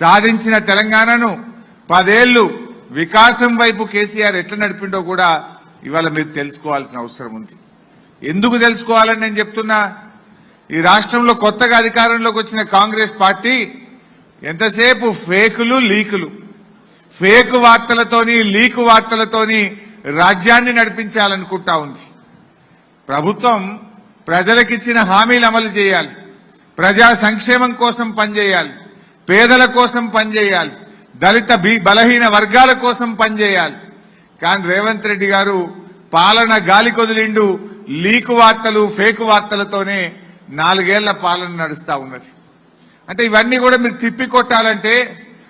సాధించిన తెలంగాణను పదేళ్ళు వికాసం వైపు కేసీఆర్ ఎట్లా నడిపిండో కూడా ఇవాళ మీరు తెలుసుకోవాల్సిన అవసరం ఉంది. ఎందుకు తెలుసుకోవాలని నేను చెప్తున్నా? ఈ రాష్ట్రంలో కొత్తగా అధికారంలోకి వచ్చిన కాంగ్రెస్ పార్టీ ఎంతసేపు ఫేకులు లీకులు. ఫేక్ వార్తలతోని లీకు వార్తలతోని రాజ్యాన్ని నడిపించాలనుకుంటా ఉంది. ప్రభుత్వం ప్రజలకిచ్చిన హామీలు అమలు చేయాలి. ప్రజా సంక్షేమం కోసం పనిచేయాలి. పేదల కోసం పనిచేయాలి. దళిత బీ బలహీన వర్గాల కోసం పనిచేయాలి. కానీ రేవంత్ రెడ్డి గారు పాలన గాలి కొదిలిండు లీకు వార్తలు ఫేక్ వార్తలతోనే నాలుగేళ్ళ పాలన నడుస్తూ ఉన్నది. అంటే ఇవన్నీ కూడా మీరు తిప్పి కొట్టాలంటే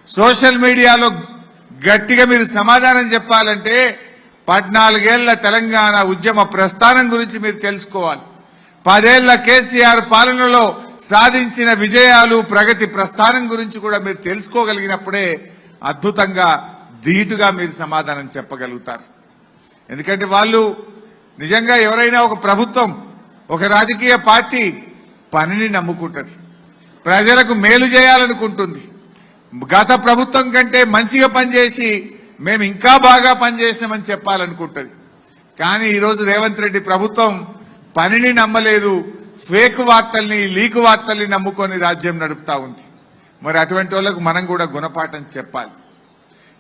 సోషల్ మీడియాలో గట్టిగా మీరు సమాధానం చెప్పాలంటే పద్నాలుగేళ్ళ తెలంగాణ ఉద్యమ ప్రస్థానం గురించి మీరు తెలుసుకోవాలి. పదేళ్ళ కేసీఆర్ పాలనలో సాధించిన విజయాలు ప్రగతి ప్రస్థానం గురించి కూడా మీరు తెలుసుకోగలిగినప్పుడే అద్భుతంగా ధీటుగా మీరు సమాధానం చెప్పగలుగుతారు. ఎందుకంటే వాళ్ళు నిజంగా ఎవరైనా ఒక ప్రభుత్వం ఒక రాజకీయ పార్టీ పనిని నమ్ముకుంటుంది. ప్రజలకు మేలు చేయాలనుకుంటుంది. గత ప్రభుత్వం కంటే మంచిగా పనిచేసి మేము ఇంకా బాగా పనిచేసినామని చెప్పాలనుకుంటుంది. కానీ ఈరోజు రేవంత్ రెడ్డి ప్రభుత్వం పనిని నమ్మలేదు ఫేక్ వార్తల్ని లీకు వార్తల్ని నమ్ముకొని రాజ్యం నడుపుతా ఉంది. మరి అటువంటి వాళ్ళకు మనం కూడా గుణపాఠం చెప్పాలి.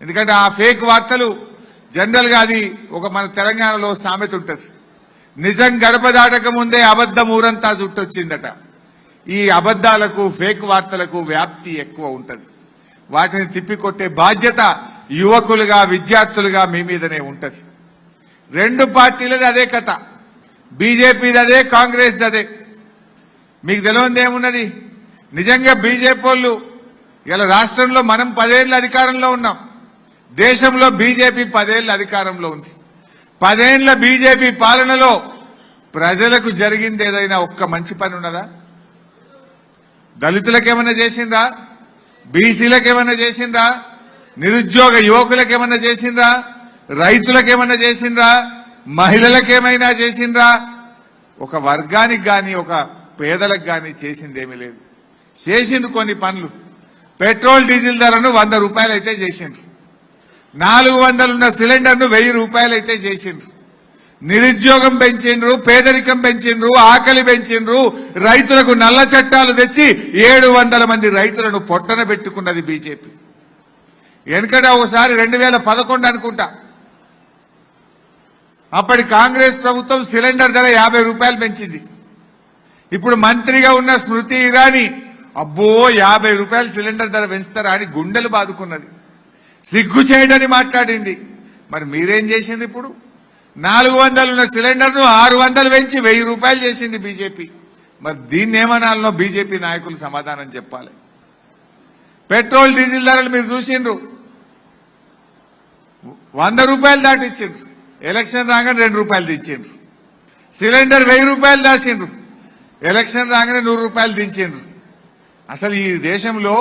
ఎందుకంటే ఆ ఫేక్ వార్తలు జనరల్గా అది ఒక మన తెలంగాణలో సామెత ఉంటుంది. నిజం గడప దాటక ముందే అబద్ధం ఊరంతా చుట్టొచ్చిందట. ఈ అబద్ధాలకు ఫేక్ వార్తలకు వ్యాప్తి ఎక్కువ ఉంటుంది. వాటిని తిప్పికొట్టే బాధ్యత యువకులుగా విద్యార్థులుగా మీ మీదనే ఉంటుంది. రెండు పార్టీలది అదే కథ. బీజేపీది అదే కాంగ్రెస్ అదే. మీకు తెలియంది ఏమున్నది? నిజంగా బీజేపీ వాళ్ళు ఇలా రాష్ట్రంలో మనం పదేళ్ళు అధికారంలో ఉన్నాం. దేశంలో బీజేపీ పదేళ్ళు అధికారంలో ఉంది. పదేళ్ళ బీజేపీ పాలనలో ప్రజలకు జరిగింది ఏదైనా ఒక్క మంచి పని ఉన్నదా? దళితులకేమన్నా చేసిండ్రా? బీసీలకేమన్నా చేసిండ్రా? నిరుద్యోగ యువకులకేమన్నా చేసిండ్రా? రైతులకేమన్నా చేసిండ్రా? మహిళలకేమైనా చేసిండ్రా? ఒక వర్గానికి కానీ ఒక పేదలకు గాని చేసిందేమీ లేదు. చేసిండు కొన్ని పనులు. పెట్రోల్ డీజిల్ ధరను వంద రూపాయలు అయితే చేసిండ్రు. నాలుగు వందలున్న సిలిండర్ను వెయ్యి రూపాయలు అయితే చేసిండ్రు. నిరుద్యోగం పెంచిండ్రు పేదరికం పెంచిండ్రు ఆకలి పెంచిండ్రు. రైతులకు నల్ల చట్టాలు తెచ్చి ఏడు వందల మంది రైతులను పొట్టన పెట్టుకున్నది బీజేపీ. ఎందుకంటే ఒకసారి రెండు వేల పదకొండు అనుకుంటా. అప్పటి కాంగ్రెస్ ప్రభుత్వం సిలిండర్ ధర యాభై రూపాయలు పెంచింది. ఇప్పుడు మంత్రిగా ఉన్న స్మృతి ఇరానీ అబ్బో యాభై రూపాయలు సిలిండర్ ధర పెంచుతారా అని గుండెలు బాదుకున్నది. సిగ్గు చేయడని మాట్లాడింది. మరి మీరేం చేసింది ఇప్పుడు? నాలుగు వందలు ఉన్న సిలిండర్ను ఆరు వందలు పెంచి వెయ్యి రూపాయలు చేసింది బీజేపీ. మరి దీన్ని ఏమనాలనో బీజేపీ నాయకులు సమాధానం చెప్పాలి. పెట్రోల్ డీజిల్ ధరలు మీరు చూసిండ్రు. వంద రూపాయలు దాటిచ్చిండ్రు. ఎలక్షన్ రాగానే రెండు రూపాయలు తెచ్చిండ్రు. సిలిండర్ వెయ్యి రూపాయలు దాచిండ్రు. ఎలక్షన్ రాగానే నూరు రూపాయలు దించిండ్రు. అసలు ఈ దేశంలో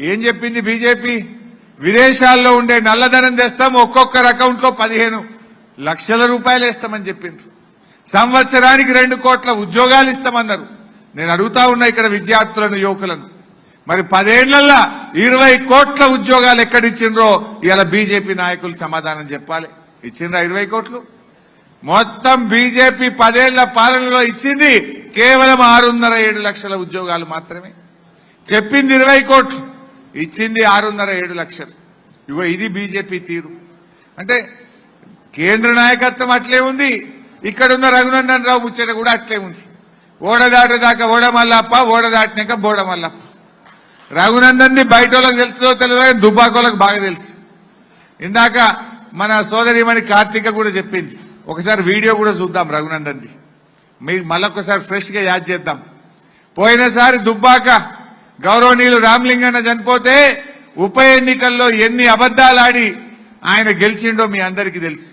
ఏం చెప్పింది బీజేపీ? విదేశాల్లో ఉండే నల్లధనం తెస్తాం ఒక్కొక్కరు అకౌంట్లో పదిహేను లక్షల రూపాయలు ఇస్తామని చెప్పిండ్రు. సంవత్సరానికి రెండు కోట్ల ఉద్యోగాలు ఇస్తామన్నారు. నేను అడుగుతా ఉన్నా ఇక్కడ విద్యార్థులను యువకులను. మరి పదేళ్ళలో ఇరవై కోట్ల ఉద్యోగాలు ఎక్కడిచ్చిండ్రో ఇలా బీజేపీ నాయకులు సమాధానం చెప్పాలి. ఇచ్చిండ్రా ఇరవై కోట్లు? మొత్తం బీజేపీ పదేళ్ళ పాలనలో ఇచ్చింది కేవలం ఆరున్నర ఏడు లక్షల ఉద్యోగాలు మాత్రమే. చెప్పింది ఇరవై కోట్లు ఇచ్చింది ఆరున్నర ఏడు లక్షలు. ఇగో ఇది బీజేపీ తీరు. అంటే కేంద్ర నాయకత్వం అట్లే ఉంది ఇక్కడున్న రఘునందన్ రావు ముచ్చట కూడా అట్లే ఉంది. ఓడదాటేదాకా ఓడమల్లప్ప ఓడ బోడమల్లప్ప దాటినాక రఘునందన్ని బయట వాళ్ళకి తెలుస్తుందో తెలియదు దుబ్బాకోళ్ళకి బాగా తెలుసు. ఇందాక మన సోదరిమణి కార్తీక కూడా చెప్పింది. ఒకసారి వీడియో కూడా చూద్దాం రఘునందన్ది. మీకు మళ్ళొకసారి ఫ్రెష్గా యాద్ చేద్దాం. పోయినసారి దుబ్బాక గౌరవనీయులు రామలింగన్న చనిపోతే ఉప ఎన్నికల్లో ఎన్ని అబద్ధాలు ఆడి ఆయన గెలిచిండో మీ అందరికీ తెలుసు.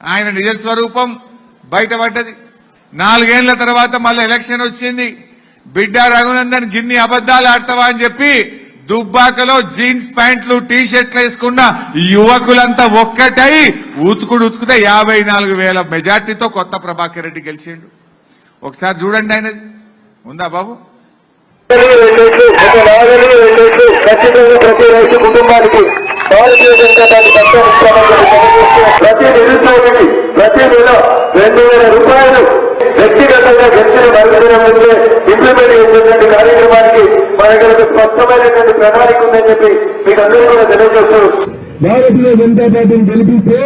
ఆయన నిజ స్వరూపం బయటపడ్డది. నాలుగేళ్ళ తర్వాత మళ్ళీ ఎలక్షన్ వచ్చింది. బిడ్డ రఘునందన్ గిన్ని అబద్ధాలు ఆడతావా అని చెప్పి దుబ్బాకలో జీన్స్ ప్యాంట్లు టీ షర్ట్లు వేసుకున్న యువకులంతా ఒక్కటై ఉతుకుడు ఉతుకుతే యాభై నాలుగు వేల మెజార్టీతో కొత్త ప్రభాకర్ రెడ్డి గెలిచిండు. ఒకసారి చూడండి ఆయనది ఉందా బాబు? ఖచ్చితంగా ప్రతి రైతు కుటుంబానికి భారతీయ జనతా పార్టీ పక్షాన ఇస్తామని తెలియజేస్తూ ప్రతి నిరుద్యోగికి ప్రతి నెల రెండు వేల రూపాయలు వ్యక్తిగతంగా గెలిచిన మరుదిన ఇంప్లిమెంట్ చేసేటువంటి కార్యక్రమానికి మన దగ్గర ఒక స్పష్టమైనటువంటి ప్రణాళిక ఉందని చెప్పి మీకు అందరూ కూడా తెలియజేస్తూ భారతీయ జనతా పార్టీని గెలిపిస్తే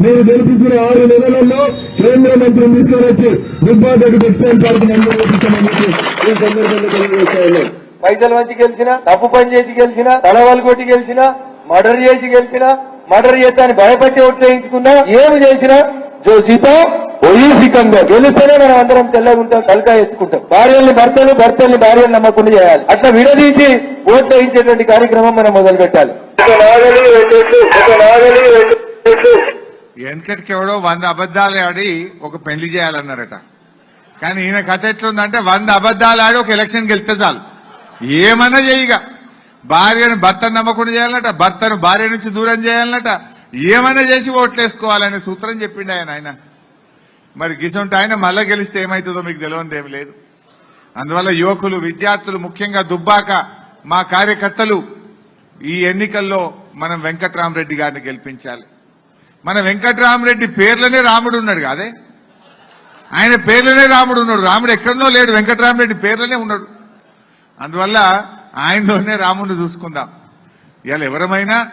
మీరు గెలిపించిన ఆరు నెలలలో కేంద్ర మంత్రిని తీసుకొని వచ్చి దుబ్బాదొడ్డి టెక్స్టైల్ పార్క్ ఈ సందర్భంగా పైసలు మంచి గెలిచిన తప్పు పని చేసి గెలిచిన తలవాలు కొట్టి గెలిచిన మర్డర్ చేసి గెలిచిన మర్డర్ చేస్తాని భయపట్టి ఓట్లు వేయించుకున్నా ఏమి చేసినా జో సీతో ఒయ్యసికంగా గెలిస్తేనే మనం అందరం తెల్లగుంటాం తలకా ఎత్తుకుంటాం. భార్యల్ని భర్తలు భర్తల్ని భార్యలు నమ్మకుండా చేయాలి. అట్లా విడదీసి ఓట్లు వేయించేటువంటి కార్యక్రమం మనం మొదలు పెట్టాలి వెనకటికి ఎవడో వంద అబద్ధాలు ఆడి ఒక పెళ్ళి చేయాలన్నారట. కానీ ఈయన కథ ఎట్లుందంటే వంద అబద్ధాలు ఆడి ఒక ఎలక్షన్ గెలిస్తే చాలు. ఏమన్నా చేయగా. భార్యను భర్తను నమ్మకుండా చేయాలన్నట భర్తను భార్య నుంచి దూరం చేయాలన్నట ఏమన్నా చేసి ఓట్లేసుకోవాలనే సూత్రం చెప్పిండు ఆయన ఆయన. మరి గిసంటే ఆయన మళ్ళా గెలిస్తే ఏమవుతుందో మీకు తెలియదు ఏమి లేదు. అందువల్ల యువకులు విద్యార్థులు ముఖ్యంగా దుబ్బాక మా కార్యకర్తలు ఈ ఎన్నికల్లో మనం వెంకట్రామరెడ్డి గారిని గెలిపించాలి. మన వెంకట్రామరెడ్డి పేర్లనే రాముడు ఉన్నాడు కాదే? ఆయన పేర్లనే రాముడు ఉన్నాడు. రాముడు ఎక్కడనో లేడు. వెంకట్రామరెడ్డి పేర్లనే ఉన్నాడు. అందువల్ల ఆయనలోనే రాముడిని చూసుకుందాం. ఇవాళ ఎవరమైనా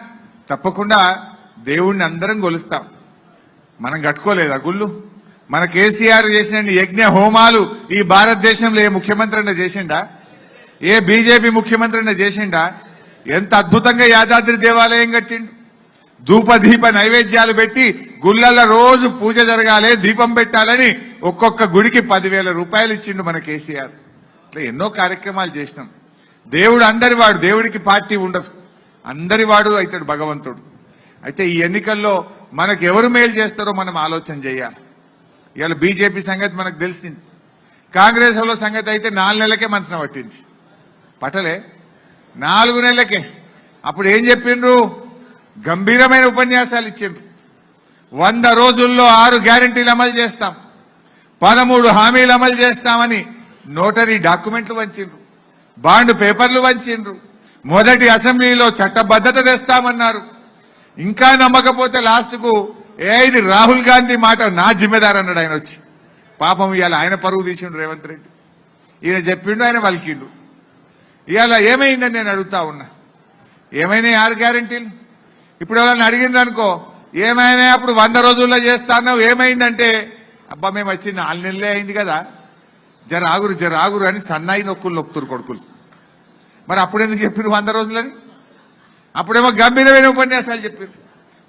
తప్పకుండా దేవుణ్ణి అందరం కొలుస్తాం. మనం కట్టుకోలేదా గుళ్ళు? మన కేసీఆర్ చేసిన యజ్ఞ హోమాలు ఈ భారతదేశంలో ఏ ముఖ్యమంత్రి అయినా చేసిండా? ఏ బీజేపీ ముఖ్యమంత్రి అయినా చేసిండా? ఎంత అద్భుతంగా యాదాద్రి దేవాలయం కట్టిండు. ధూపదీప నైవేద్యాలు పెట్టి గుళ్ళల్లో రోజు పూజ జరగాలి దీపం పెట్టాలని ఒక్కొక్క గుడికి పదివేల రూపాయలు ఇచ్చిండు మన కేసీఆర్. ఇట్లా ఎన్నో కార్యక్రమాలు చేసినాం. దేవుడు అందరి వాడు దేవుడికి పార్టీ ఉండదు. అందరి వాడు అవుతాడు భగవంతుడు. అయితే ఈ ఎన్నికల్లో మనకు ఎవరు మేలు చేస్తారో మనం ఆలోచన చేయాలి. ఇవాళ బీజేపీ సంగతి మనకు తెలిసింది. కాంగ్రెస్ వాళ్ళ సంగతి అయితే నాలుగు నెలలకే మనసున పట్టింది. పట్టలే? నాలుగు నెలలకే. అప్పుడు ఏం చెప్పిండ్రు? గంభీరమైన ఉపన్యాసాలు ఇచ్చిండ్రు. వంద రోజుల్లో ఆరు గ్యారంటీలు అమలు చేస్తాం. పదమూడు హామీలు అమలు చేస్తామని నోటరీ డాక్యుమెంట్లు వంచిండ్రు. బాండ్ పేపర్లు వంచిండ్రు. మొదటి అసెంబ్లీలో చట్టబద్ధత తెస్తామన్నారు. ఇంకా నమ్మకపోతే లాస్ట్కు ఏ ఇది రాహుల్ గాంధీ మాట నా జిమ్మెదారు అన్నాడు ఆయన వచ్చి. పాపం ఇవాళ ఆయన పరుగు తీసిండు రేవంత్ రెడ్డి. ఈయన చెప్పిండు ఆయన వలికిండు. ఇవాళ ఏమైందని నేను అడుగుతా ఉన్నా. ఏమైనా ఆరు గ్యారంటీలు? ఇప్పుడు ఎవరన్నా అడిగింది అనుకో ఏమైనా అప్పుడు వంద రోజుల్లో చేస్తాను ఏమైందంటే అబ్బా మేము వచ్చి నాలుగు నెలలే అయింది కదా. జర ఆగురు జర ఆగురు అని సన్నాయి నొక్కులు నొక్కుతురు కొడుకులు. మరి అప్పుడెందుకు చెప్పారు వంద రోజులని? అప్పుడేమో గంభీరమైన ఉపన్యాసాలు చెప్పారు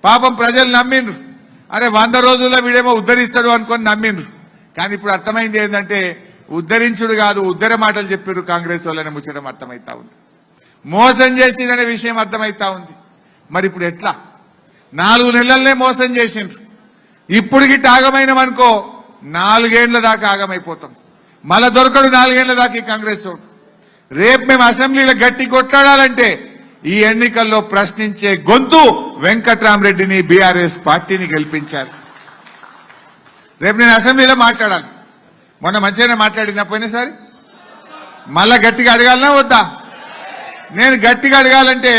పాపం ప్రజలు నమ్మిండ్రు. అరే వంద రోజుల్లో వీడేమో ఉద్ధరిస్తాడు అనుకొని నమ్మిండ్రు. కానీ ఇప్పుడు అర్థమైంది ఏంటంటే ఉద్ధరించుడు కాదు ఉద్ధర మాటలు చెప్పారు కాంగ్రెస్ వాళ్ళని ముచ్చడం అర్థమవుతా ఉంది. మోసం చేసిందనే విషయం అర్థమవుతా ఉంది. మరి ఇప్పుడు ఎట్లా? నాలుగు నెలలనే మోసం చేసిండ్రు. ఇప్పుడు గిట్ట ఆగమైనమనుకో నాలుగేండ్ల దాకా ఆగమైపోతాం. మళ్ళా దొరకడు నాలుగేండ్ల దాకా ఈ కాంగ్రెస్ రేపు మేము అసెంబ్లీలో గట్టి కొట్లాడాలంటే ఈ ఎన్నికల్లో ప్రశ్నించే గొంతు వెంకట్రామరెడ్డిని బీఆర్ఎస్ పార్టీని గెలిపించారు రేపు నేను అసెంబ్లీలో మాట్లాడాలి. మొన్న మంచిగానే మాట్లాడిందా పోయినసారి? మళ్ళా గట్టిగా అడగాలనా వద్దా? నేను గట్టిగా అడగాలంటే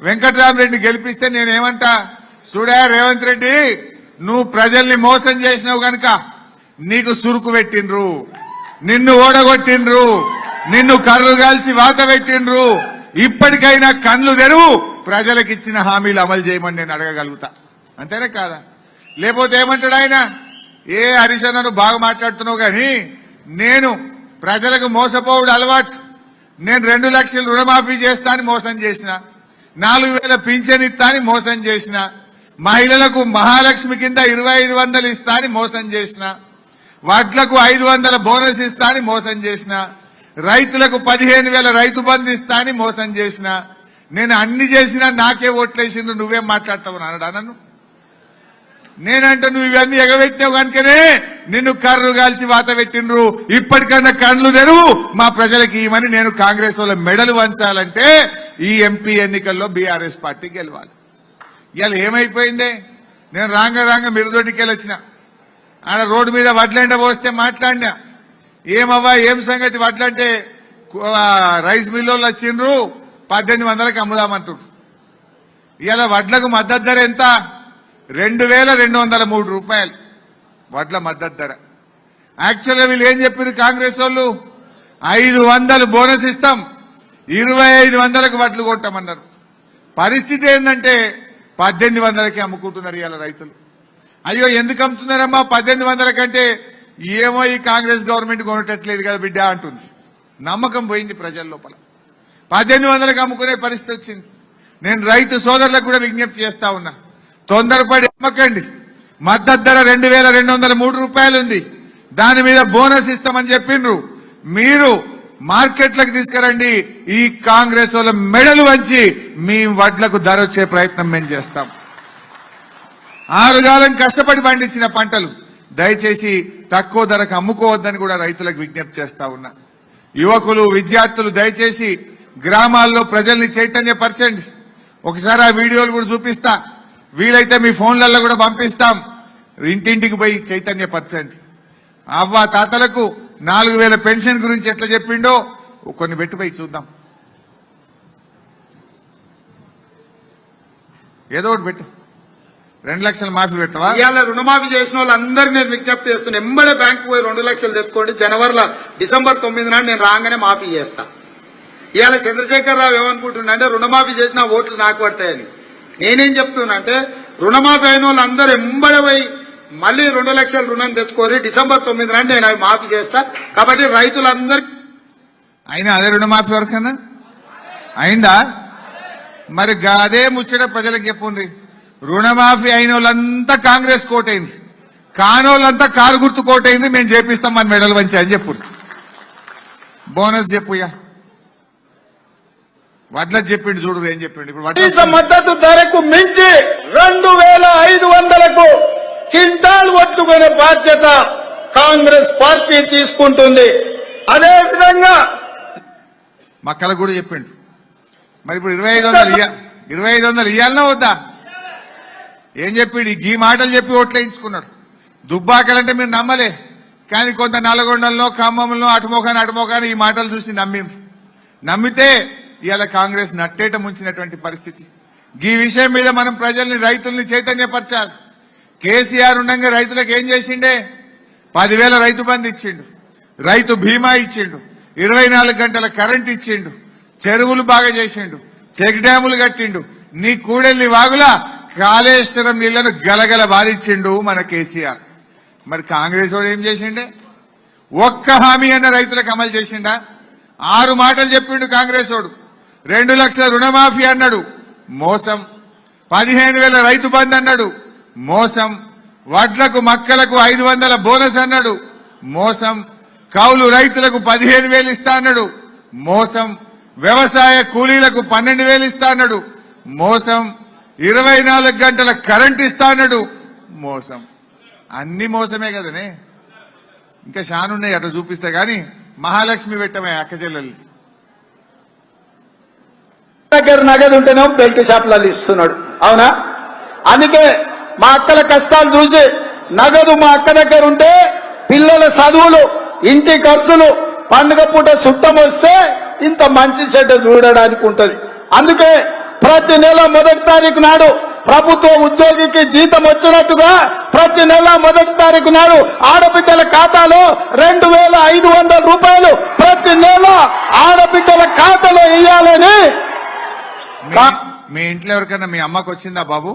వెంకటరామరెడ్డి గెలిపిస్తే నేనేమంటా? చూడా రేవంత్ రెడ్డి నువ్వు ప్రజల్ని మోసం చేసినావు గనక నీకు సురుకు పెట్టిండ్రు నిన్ను ఓడగొట్టిండ్రు నిన్ను కర్రు కాల్చి వాత పెట్టిండ్రు. ఇప్పటికైనా కళ్ళు తెరువు ప్రజలకు ఇచ్చిన హామీలు అమలు చేయమని నేను అడగగలుగుతా. అంతేనా కాదా? లేకపోతే ఏమంటాడు ఆయన? ఏ హరిశనను బాగా మాట్లాడుతున్నావు కానీ నేను ప్రజలకు మోసపోవుడు అలవాటు. నేను రెండు లక్షలు రుణమాఫీ చేస్తా అని మోసం చేసిన. నాలుగు వేల పింఛన్ ఇస్తా అని మోసం చేసిన మహిళలకు మహాలక్ష్మి కింద ఇరవై ఐదు వందలు ఇస్తా అని మోసం చేసిన వడ్లకు ఐదు వందల బోనస్ ఇస్తా అని మోసం చేసిన రైతులకు పదిహేను వేల రైతు బంధు ఇస్తా అని మోసం చేసిన నేను అన్ని చేసినా నాకే ఓట్లేసిండు నువ్వేం మాట్లాడతావు అన్నాడా నన్ను నేనంటే నువ్వు ఇవన్నీ ఎగబెట్టినావు కనుకనే నిన్ను కర్రు కాల్చి వాత పెట్టిండ్రు. ఇప్పటికన్నా కండ్లు తెరువు. మా ప్రజలకి ఇవ్వని నేను కాంగ్రెస్ వాళ్ళ మెడలు వంచాలంటే ఈ ఎంపీ ఎన్నికల్లో బీఆర్ఎస్ పార్టీ గెలవాలి. ఇవాళ ఏమైపోయిందే? నేను రాంగ రాంగ మిరుదొడ్డికి వచ్చిన ఆడ రోడ్డు మీద వడ్లంట పోస్తే మాట్లాడినా. ఏమవ్వా ఏం సంగతి వడ్లంటే రైస్ మిల్లోళ్ళు వచ్చిండ్రు పద్దెనిమిది వందలకి అమ్ముదామంటారు ఇవాళ వడ్లకు మద్దతు ధర ఎంత? రెండు వేల రెండు వందల మూడు రూపాయలు వడ్ల మద్దతు ధర. యాక్చువల్గా వీళ్ళు ఏం చెప్పారు కాంగ్రెస్ వాళ్ళు? ఐదు వందలు బోనస్ ఇస్తాం. ఇరవై ఐదు వందలకు వడ్లు కొట్టమన్నారు. పరిస్థితి ఏంటంటే పద్దెనిమిది వందలకి అమ్ముకుంటున్నారు ఇవాళ రైతులు. అయ్యో ఎందుకు అమ్ముతున్నారమ్మా? పద్దెనిమిది వందల కంటే ఏమో ఈ కాంగ్రెస్ గవర్నమెంట్ కొనటట్లేదు కదా బిడ్డ అంటుంది. నమ్మకం పోయింది ప్రజల లోపల. పద్దెనిమిది వందలకు అమ్ముకునే పరిస్థితి వచ్చింది. నేను రైతు సోదరులకు కూడా విజ్ఞప్తి చేస్తా ఉన్నా. తొందరపడి అమ్మకండి. మద్దతు ధర రెండు వేల రెండు వందల మూడు రూపాయలు ఉంది దాని మీద బోనస్ ఇస్తామని చెప్పిండ్రు మీరు మార్కెట్లకు తీసుకురండి. ఈ కాంగ్రెస్ వాళ్ళ మెడలు వంచి మీ వడ్లకు ధర వచ్చే ప్రయత్నం మేము చేస్తాం. ఆరుగాలం కష్టపడి పండించిన పంటలు దయచేసి తక్కువ ధరకు అమ్ముకోవద్దని కూడా రైతులకు విజ్ఞప్తి చేస్తా ఉన్నా. యువకులు విద్యార్థులు దయచేసి గ్రామాల్లో ప్రజల్ని చైతన్యపరచండి. ఒకసారి ఆ వీడియోలు కూడా చూపిస్తా. వీలైతే మీ ఫోన్లలో కూడా పంపిస్తాం. ఇంటింటికి పోయి చైతన్యపరచండి. అవ్వ తాతలకు నాలుగు వేల పెన్షన్ గురించి ఎట్లా చెప్పిండో కొన్ని పెట్టిపోయి చూద్దాం. ఏదో ఒకటి పెట్టు. రెండు లక్షలు మాఫీ పెట్టవా? ఇవాళ రుణమాఫీ చేసిన వాళ్ళందరూ నేను విజ్ఞప్తి చేస్తున్నా. ఎంబడే బ్యాంకు పోయి రెండు లక్షలు తెచ్చుకోండి. జనవరిలో డిసెంబర్ తొమ్మిది నాడు నేను రాగానే మాఫీ చేస్తా. ఇవాళ చంద్రశేఖర్ రావు ఏమనుకుంటున్నా అంటే రుణమాఫీ చేసిన ఓట్లు నాకు పడతాయని. నేనేం చెప్తున్నా అంటే రుణమాఫీ అయిన వాళ్ళందరూ ఎంబడే పోయి మళ్ళీ రెండు లక్షల రుణం తెచ్చుకొని డిసెంబర్ తొమ్మిది నాడు నేను అవి మాఫీ చేస్తా. కాబట్టి రైతులందరికీ అయినా అదే రుణమాఫీ వరకన్నా అయిందా? మరి అదే ముచ్చట ప్రజలకు చెప్పుండ్రి. రుణమాఫీ అయిన వాళ్ళంతా కాంగ్రెస్ కోటైంది. కానోళ్ళంతా కారు గుర్తు కోటైంది మేము చేపిస్తాం మన మెడల్ వంచి అని చెప్పు బోనస్ చెప్పుయ్యా వడ్ల చెప్పిండు చూడు ఏం చెప్పిండు. ఇప్పుడు మద్దతు ధరకు మించి రెండు వేల ఐదు వందలకు కింటాల్ ఒత్తుకునే బాధ్యత కాంగ్రెస్ పార్టీ తీసుకుంటుంది. అదే విధంగా మా కళ కూడా చెప్పిండు. మరి ఇప్పుడు ఇరవై ఐదు వందలు ఇయ్య ఇరవై ఐదు వందలు ఇవ్వాలన్నా వద్దా? ఏం చెప్పిండు? ఈ మాటలు చెప్పి ఓట్లేయించుకున్నాడు దుబ్బాకలంటే మీరు నమ్మలే. కానీ కొంత నల్గొండల్లో ఖమ్మంలో అటుమోకాని అటుమోకాని ఈ మాటలు చూసి నమ్మింది నమ్మితే ఇవాళ కాంగ్రెస్ నట్టేట ముంచినటువంటి పరిస్థితి. ఈ విషయం మీద మనం ప్రజల్ని రైతుల్ని చైతన్యపరచాలి. కేసీఆర్ ఉండగా రైతులకు ఏం చేసిండే? పదివేల రైతు బంధు ఇచ్చిండు. రైతు బీమా ఇచ్చిండు. ఇరవై నాలుగు గంటల కరెంట్ ఇచ్చిండు. చెరువులు బాగా చేసిండు. చెక్ డ్యాములు కట్టిండు. నీ కూడెల్లి వాగులా కాళేశ్వరం నీళ్ళను గలగల బారిచ్చిండు మన కేసీఆర్. మరి కాంగ్రెస్ వాడు ఏం చేసిండే? ఒక్క హామీ అన్న రైతులకు అమలు చేసిండా? ఆరు మాటలు చెప్పిండు కాంగ్రెస్ వాడు. రెండు లక్షల రుణమాఫీ అన్నాడు. మోసం. పదిహేను వేల రైతు బంద్ అన్నాడు. మోసం వడ్లకు మక్కలకు ఐదు వందల బోనస్ అన్నాడు. మోసం కౌలు రైతులకు పదిహేను వేలు ఇస్తా అన్నాడు. మోసం వ్యవసాయ కూలీలకు పన్నెండు వేలు ఇస్తా అన్నాడు. మోసం ఇరవై నాలుగు గంటల కరెంట్ ఇస్తా అన్నాడు. మోసం. అన్ని మోసమే కదనే? ఇంకా షానున్నాయి అట్లా చూపిస్తే కానీ మహాలక్ష్మి పెట్టమే అక్క చెల్లెల్ని. దగ్గర నగదు ఉంటేనే బెల్ట్ షాప్లలో ఇస్తున్నాడు. అవునా? అందుకే మా అక్కల కష్టాలు చూసి నగదు మా అక్క దగ్గర ఉంటే పిల్లల చదువులు ఇంటి ఖర్చులు పండుగ పూట చుట్టం వస్తే ఇంత మంచి చెడ్డ చూడడానికి ఉంటది. అందుకే ప్రతి నెల మొదటి తారీఖు నాడు ప్రభుత్వ ఉద్యోగికి జీతం వచ్చినట్టుగా ప్రతి నెల మొదటి తారీఖు నాడు ఆడబిడ్డల ఖాతాలో రెండు వేల ఐదు వందల రూపాయలు ప్రతి నెల ఆడబిడ్డల ఖాతాలో ఇయ్యాలని మీ ఇంట్లో ఎవరికైనా మీ అమ్మకు వచ్చిందా బాబు?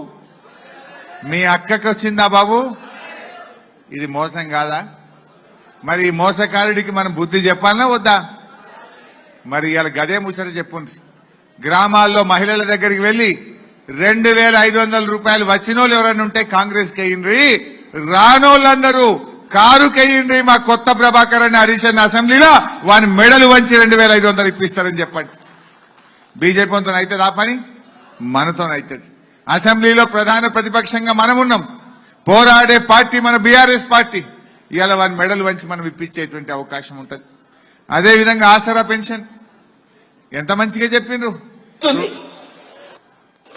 మీ అక్కకి వచ్చిందా బాబు? ఇది మోసం కాదా? మరి ఈ మోసకారుడికి మనం బుద్ధి చెప్పాలనా వద్దా? మరి ఇవాళ గదే ముచ్చట చెప్పు గ్రామాల్లో మహిళల దగ్గరికి వెళ్ళి రెండు వేల ఐదు వందల రూపాయలు వచ్చిన వాళ్ళు ఎవరైనా ఉంటే కాంగ్రెస్ కెయ్యండ్రి రానోళ్ళందరూ కారు కెయ్యండ్రి మా కొత్త ప్రభాకర్ అని హరీష్ అన్న అసెంబ్లీలో. వాని మెడలు వంచి రెండు వేల ఐదు వందలు ఇప్పిస్తారని చెప్పండి. బీజేపీతో అవుతుంది ఆ పని? మనతోనైతుంది. అసెంబ్లీలో ప్రధాన ప్రతిపక్షంగా మనం ఉన్నాం పోరాడే పార్టీ మన బీఆర్ఎస్ పార్టీ. ఇవాళ వారి మెడలు వంచి మనం ఇప్పించేటువంటి అవకాశం ఉంటుంది. అదే విధంగా ఆసరా పెన్షన్. ఎంత మంచిగా చెప్పిండ్రు వస్తుంది.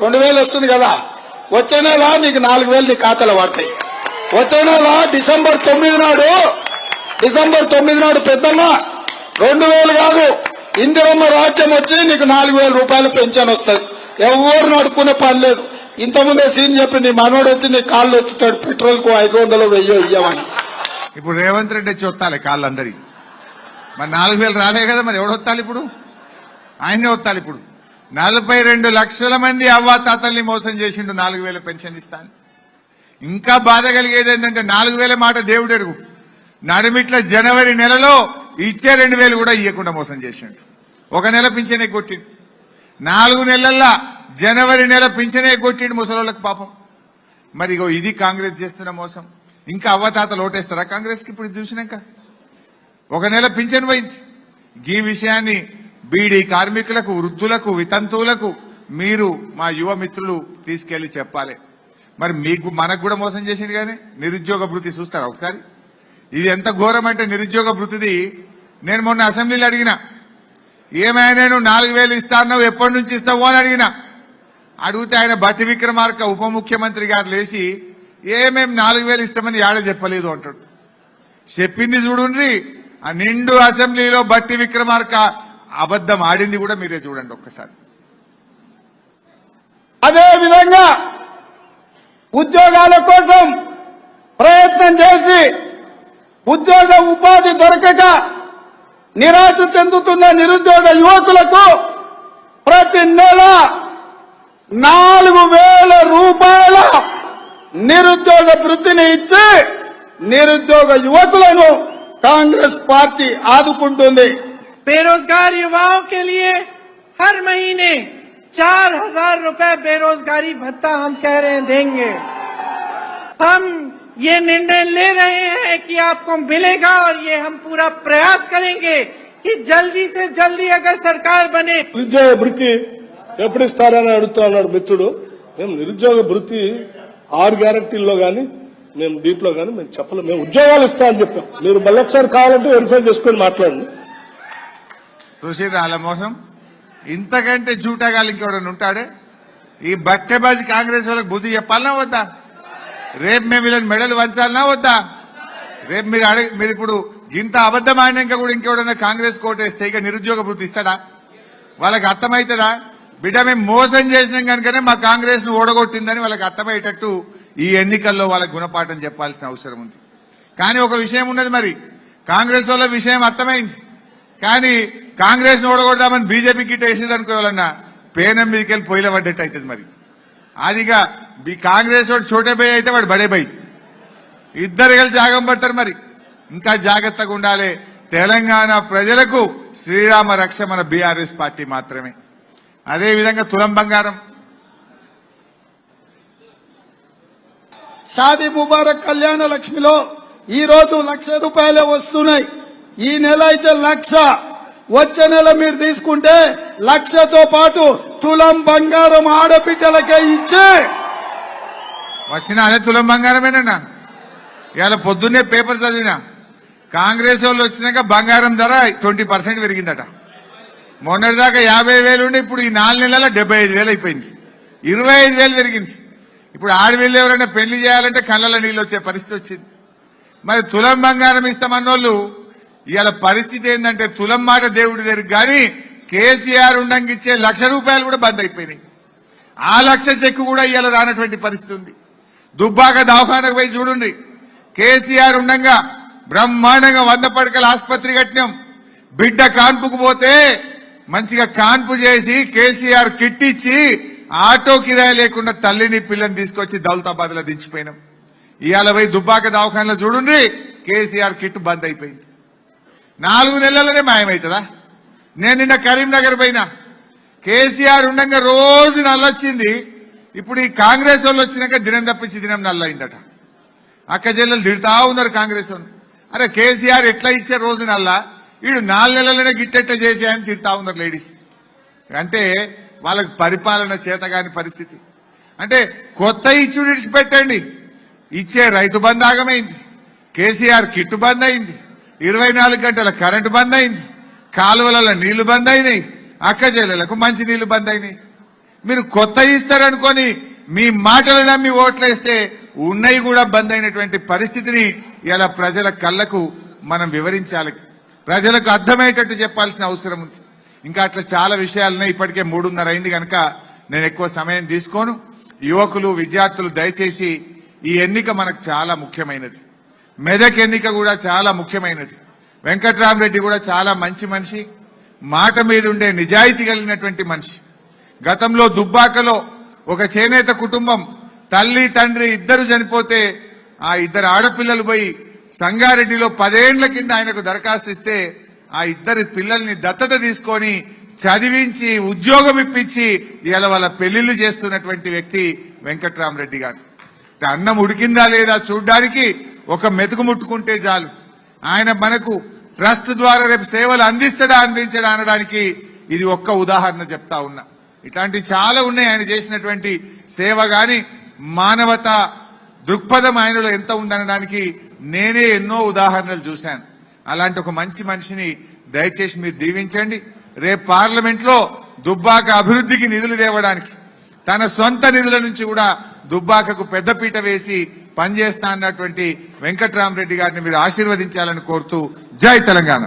రెండు వేలు వస్తుంది కదా. వచ్చే నెల నీకు నాలుగు వేలు నీ ఖాతాలో పడతాయి. వచ్చే నెల డిసెంబర్ తొమ్మిది నాడు డిసెంబర్ తొమ్మిది నాడు పెద్దమ్మ రెండు వేలు కాదు. ఇందిరమ్మ రాజ్యం వచ్చి నీకు నాలుగు వేల రూపాయలు పెన్షన్ వస్తుంది. ఎవరు నడుపుకునే పని లేదు. ఇంతకుముందే సీన్ చెప్పి నీ మనోడు వచ్చి నీ కాళ్ళు ఎత్తుతాడు పెట్రోల్కు ఐదు వందలు వెయ్యో ఇయ్యమని. ఇప్పుడు రేవంత్ రెడ్డి వచ్చి వస్తాలి కాళ్ళందరి. మరి నాలుగు వేలు రాలే కదా మరి ఎవడు వస్తాలి ఇప్పుడు? ఆయనే వస్తాలి ఇప్పుడు. నలభై రెండు లక్షల మంది అవ్వాతాతల్ని మోసం చేసిండు నాలుగు వేల పెన్షన్ ఇస్తాను. ఇంకా బాధ కలిగేది ఏంటంటే నాలుగు వేల మాట దేవుడు ఎరుగు. నడిమిట్ల జనవరి నెలలో ఇచ్చే రెండు వేలు కూడా ఇవ్వకుండా మోసం చేసిండు. ఒక నెల పింఛనే కొట్టిండు. నాలుగు నెలల్లో జనవరి నెల పింఛనే కొట్టిండు ముసలోళ్ళకి పాపం. మరి ఇగో ఇది కాంగ్రెస్ చేస్తున్న మోసం. ఇంకా అవ్వతాతలు ఓటేస్తారా కాంగ్రెస్కి ఇప్పుడు చూసినాక? ఒక నెల పింఛన్ పోయింది. ఈ విషయాన్ని బీడీ కార్మికులకు వృద్ధులకు వితంతువులకు మీరు మా యువ మిత్రులు తీసుకెళ్ళి చెప్పాలి. మరి మీకు మనకు కూడా మోసం చేసింది కానీ నిరుద్యోగ భృతి చూస్తారా ఒకసారి? ఇది ఎంత ఘోరం అంటే నిరుద్యోగ భృతిది. నేను మొన్న అసెంబ్లీలో అడిగిన ఏమైనా నేను నాలుగు వేలు ఇస్తాన్నావు ఎప్పటి నుంచి ఇస్తావు అని అడిగినా అడిగితే ఆయన భట్టి విక్రమార్క ఉప ముఖ్యమంత్రి గారు లేచి ఏమేం నాలుగు వేలు ఇస్తామని ఏడ చెప్పలేదు అంటాడు. చెప్పింది చూడుండ్రి ఆ నిండు అసెంబ్లీలో భట్టి విక్రమార్క అబద్ధం ఆడింది కూడా మీరే చూడండి ఒక్కసారి. అదే విధంగా ఉద్యోగాల కోసం ప్రయత్నం చేసి ఉద్యోగ ఉపాధి దొరకక నిరాశ చెందుతున్న నిరుద్యోగ యువకులకు ప్రతి నెల నాలుగు వేల రూపాయల నిరుద్యోగ వృత్తిని ఇచ్చి నిరుద్యోగ యువకులను కాంగ్రెస్ పార్టీ ఆదుకుంటుంది बेरोजगार युवाओं के लिए हर महीने चार हजार रूपए बेरोजगारी भत्ता हम कह रहे हैं देंगे हम ये निर्णय ले रहे हैं कि आपको मिलेगा और ये हम पूरा प्रयास करेंगे कि जल्दी से जल्दी अगर सरकार बने నిరుద్యోగ భృతి ఎప్పుడు ఇస్తారని అడుగుతున్నాడు మిత్రుడు. మేము నిరుద్యోగ భృతి ఆరు గ్యారంటీల్లో కానీ మేము దీంట్లో కానీ మేము చెప్పలేము మేము ఉద్యోగాలు ఇస్తామని చెప్పాం. మీరు మళ్ళీ ఒకసారి కావాలంటే వెరిఫై చేసుకొని మాట్లాడండి. చూసిర్రా వాళ్ళ మోసం. ఇంతకంటే జూటాగాలు ఇంకెవడన్నా ఉంటాడే? ఈ బట్టెబాజీ కాంగ్రెస్ వాళ్ళకి బుద్ధి చెప్పాలనా వద్దా? రేపు మేము వీళ్ళని మెడలు వంచాలనా వద్దా? రేపు మీరు అడిగి మీరు ఇప్పుడు ఇంత అబద్ధం ఆడినాక కూడా ఇంకెవడన్నా కాంగ్రెస్ కోటేస్తే ఇక నిరుద్యోగ వృత్తి ఇస్తాడా? వాళ్ళకి అర్థమవుతుందా? బిడ్డ మేము మోసం చేసినాం కనుకనే మా కాంగ్రెస్ను ఓడగొట్టిందని వాళ్ళకి అర్థమయ్యేటట్టు ఈ ఎన్నికల్లో వాళ్ళకి గుణపాఠం చెప్పాల్సిన అవసరం ఉంది. కానీ ఒక విషయం ఉన్నది మరి. కాంగ్రెస్ వాళ్ళ విషయం అర్థమైంది. కానీ కాంగ్రెస్ను ఓడగొడదామని బీజేపీ గిట్ట వేసేది అనుకోవాలన్నా పేనం మీదకి వెళ్ళి పొయ్యిల పడ్డట్టు అవుతుంది మరి. అదిగా మీ కాంగ్రెస్ వాడు చోటే పోయి అయితే వాడు బడే పోయి. ఇద్దరు కలిసి ఆగం పడతారు మరి. ఇంకా జాగ్రత్తగా ఉండాలి. తెలంగాణ ప్రజలకు శ్రీరామ రక్ష మన బీఆర్ఎస్ పార్టీ మాత్రమే. అదే విధంగా తులం బంగారం. షాదీ ముబారక్ కళ్యాణ లక్ష్మిలో ఈ రోజు లక్ష రూపాయలే వస్తున్నాయి. ఈ నెల అయితే లక్ష. వచ్చే నెల మీరు తీసుకుంటే లక్షతో పాటు తులం బంగారం ఆడబిడ్డలకే ఇచ్చి. వచ్చిన అదే తులం బంగారమేనన్నా ఇవాళ పొద్దున్నే పేపర్ చదివిన. కాంగ్రెస్ వాళ్ళు వచ్చినాక బంగారం ధర ట్వంటీ పర్సెంట్ పెరిగిందట. మొన్నటిదాకా యాభై వేలు ఉండి ఇప్పుడు ఈ నాలుగు నెలల డెబ్బై ఐదు వేలు అయిపోయింది. ఇరవై ఐదు వేలు పెరిగింది. ఇప్పుడు ఆడవిల్లు ఎవరైనా పెళ్ళి చేయాలంటే కళ్ళలో నీళ్ళు వచ్చే పరిస్థితి వచ్చింది. మరి తులం బంగారం ఇస్తామన్నోళ్ళు ఇవాళ పరిస్థితి ఏంటంటే తులం మాట దేవుడి దగ్గర కానీ కేసీఆర్ ఉండంగిచ్చే లక్ష రూపాయలు కూడా బంద్ అయిపోయినాయి. ఆ లక్ష చెక్కు కూడా ఇవాళ రానటువంటి పరిస్థితి ఉంది. దుబ్బాక దవాఖానకు పోయి చూడండి. కేసీఆర్ ఉండంగా బ్రహ్మాండంగా వంద పడకల ఆసుపత్రి కట్టినాం. బిడ్డ కాన్పుకు పోతే మంచిగా కాన్పు చేసి కేసీఆర్ కిట్ ఇచ్చి ఆటో కిరాయి లేకుండా తల్లిని పిల్లని తీసుకొచ్చి దౌలతాబాద్లో దించిపోయినాం. ఇవాళ పోయి దుబ్బాక దవాఖానలో చూడండి కేసీఆర్ కిట్ బంద్ అయిపోయింది. నాలుగు నెలలనే మాయమవుతుందా నేను నిన్న కరీంనగర్ పోయినా. కేసీఆర్ ఉండగా రోజు నల్లొచ్చింది. ఇప్పుడు ఈ కాంగ్రెస్ వాళ్ళు వచ్చినాక దినం తప్పించి దినం నల్లయిందట. అక్క చెల్లెలు తిడతా ఉన్నారు కాంగ్రెస్ వాళ్ళు. అరే కేసీఆర్ ఎట్లా ఇచ్చే రోజు నల్లా? వీడు నాలుగు నెలలనే గిట్టెట్ట చేసి అని తిడతా ఉన్నారు లేడీస్. అంటే వాళ్ళకి పరిపాలన చేతగాని పరిస్థితి. అంటే కొత్త ఇచ్చుడు పెట్టండి ఇచ్చే రైతు బంద్ ఆగమైంది. కేసీఆర్ కిట్టు బంద్ అయింది. ఇరవై నాలుగు గంటల కరెంటు బంద్ అయింది. కాలువలలో నీళ్ళు బంద్ అయినాయి. అక్క మంచి నీళ్ళు బంద్ అయినాయి. మీరు కొత్త ఇస్తారనుకొని మీ మాటలు నమ్మి ఓట్లేస్తే ఉన్నవి కూడా బంద్ అయినటువంటి పరిస్థితిని ఇలా ప్రజల కళ్ళకు మనం వివరించాలి. ప్రజలకు అర్థమయ్యేటట్టు చెప్పాల్సిన అవసరం ఉంది. ఇంకా అట్లా చాలా విషయాలున్నాయి. ఇప్పటికే మూడున్నర అయింది కనుక నేను ఎక్కువ సమయం తీసుకోను. యువకులు విద్యార్థులు దయచేసి ఈ ఎన్నిక మనకు చాలా ముఖ్యమైనది. మెదక్ ఎన్నిక కూడా చాలా ముఖ్యమైనది. వెంకట్రామరెడ్డి కూడా చాలా మంచి మనిషి. మాట మీద ఉండే నిజాయితీ కలిగినటువంటి మనిషి. గతంలో దుబ్బాకలో ఒక చేనేత కుటుంబం తల్లి తండ్రి ఇద్దరు చనిపోతే ఆ ఇద్దరు ఆడపిల్లలు పోయి సంగారెడ్డిలో పదేండ్ల కింద ఆయనకు దరఖాస్తు ఇస్తే ఆ ఇద్దరి పిల్లల్ని దత్తత తీసుకొని చదివించి ఉద్యోగం ఇప్పించి ఇవాళ వాళ్ళ పెళ్ళిళ్ళు చేస్తున్నటువంటి వ్యక్తి వెంకట్రామరెడ్డి గారు. అన్నం ఉడికిందా లేదా చూడ్డానికి ఒక మెతుకు ముట్టుకుంటే చాలు. ఆయన మనకు ట్రస్ట్ ద్వారా రేపు సేవలు అందిస్తాడా అందించడా అనడానికి ఇది ఒక్క ఉదాహరణ చెప్తా ఉన్నా. ఇట్లాంటి చాలా ఉన్నాయి ఆయన చేసినటువంటి సేవ గాని మానవత దృక్పథం ఆయనలో ఎంత ఉందనడానికి నేనే ఎన్నో ఉదాహరణలు చూశాను. అలాంటి ఒక మంచి మనిషిని దయచేసి మీరు దీవించండి. రేపు పార్లమెంట్లో దుబ్బాక అభివృద్ధికి నిధులు తేవడానికి తన సొంత నిధుల నుంచి కూడా దుబ్బాకకు పెద్దపీట వేసి పనిచేస్తా అన్నటువంటి వెంకట్రామరెడ్డి గారిని మీరు ఆశీర్వదించాలని కోరుతూ జై తెలంగాణ.